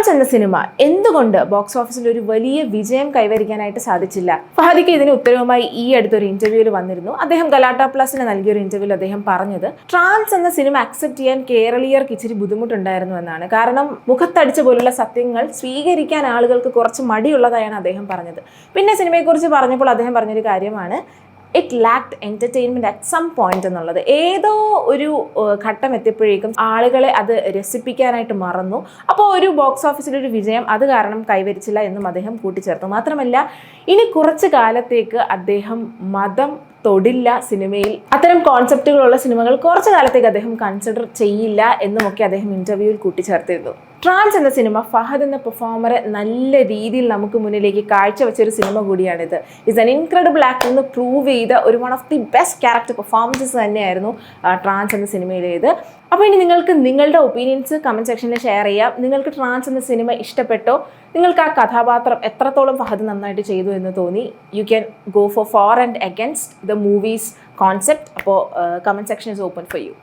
Trans എന്ന cinema എന്തുകൊണ്ട് box ഓഫീസിൽ ഒരു വലിയ വിജയം കൈവരിക്കാനായിട്ട് സാധിച്ചില്ല? ഫഹദിക്ക് ഇതിന് ഉത്തരവുമായി ഈ അടുത്തൊരു ഇന്റർവ്യൂവിൽ വന്നിരുന്നു. അദ്ദേഹം ഗലാട്ട പ്ലസിന് നൽകിയ ഒരു ഇന്റർവ്യൂവിൽ അദ്ദേഹം പറഞ്ഞത് ട്രാൻസ് എന്ന സിനിമ അക്സെപ്റ്റ് ചെയ്യാൻ കേരളീയർക്ക് ഇച്ചിരി ബുദ്ധിമുട്ടുണ്ടായിരുന്നു എന്നാണ്. കാരണം മുഖത്തടിച്ച പോലുള്ള സത്യങ്ങൾ സ്വീകരിക്കാൻ ആളുകൾക്ക് കുറച്ച് മടിയുള്ളതായാണ് അദ്ദേഹം പറഞ്ഞത്. പിന്നെ സിനിമയെക്കുറിച്ച് പറഞ്ഞപ്പോൾ അദ്ദേഹം പറഞ്ഞൊരു കാര്യമാണ് it lacked entertainment at some point എന്നുള്ളത്. ഏതോ ഒരു ഘട്ടം എത്തിയപ്പോഴേക്കും ആളുകളെ അത് രസിപ്പിക്കാനായിട്ട് മറന്നു. അപ്പോൾ ഒരു ബോക്സ് ഓഫീസിലൊരു വിജയം അത് കാരണം കൈവരിച്ചില്ല എന്നും അദ്ദേഹം കൂട്ടിച്ചേർത്തു. മാത്രമല്ല ഇനി കുറച്ച് കാലത്തേക്ക് അദ്ദേഹം മതം തൊടില്ല സിനിമയിൽ. അത്തരം കോൺസെപ്റ്റുകളുള്ള സിനിമകൾ കുറച്ച് കാലത്തേക്ക് അദ്ദേഹം കൺസിഡർ ചെയ്യില്ല എന്നുമൊക്കെ അദ്ദേഹം ഇന്റർവ്യൂവിൽ കൂട്ടിച്ചേർത്തിരുന്നു. ട്രാൻസ് എന്ന സിനിമ ഫഹദ് എന്ന പെർഫോമറെ നല്ല രീതിയിൽ നമുക്ക് മുന്നിലേക്ക് കാഴ്ചവെച്ച ഒരു സിനിമ കൂടിയാണിത്. ഇസ് എൻ ഇൻക്രെഡിബിൾ ആക്ടർ എന്ന് പ്രൂവ് ചെയ്ത ഒരു one of the best character performances തന്നെയായിരുന്നു ട്രാൻസ് എന്ന സിനിമയിലേത് അപ്പോൾ ഇനി നിങ്ങൾക്ക് നിങ്ങളുടെ ഒപ്പീനിയൻസ് കമന്റ് സെക്ഷനിൽ ഷെയർ ചെയ്യാം. നിങ്ങൾക്ക് ട്രാൻസ് എന്ന സിനിമ ഇഷ്ടപ്പെട്ടോ? നിങ്ങൾക്ക് ആ കഥാപാത്രം എത്രത്തോളം ഫഹദ് നന്നായിട്ട് ചെയ്തു എന്ന് തോന്നി? You can go for for and against the movies concept അപ്പോൾ comment section is open for you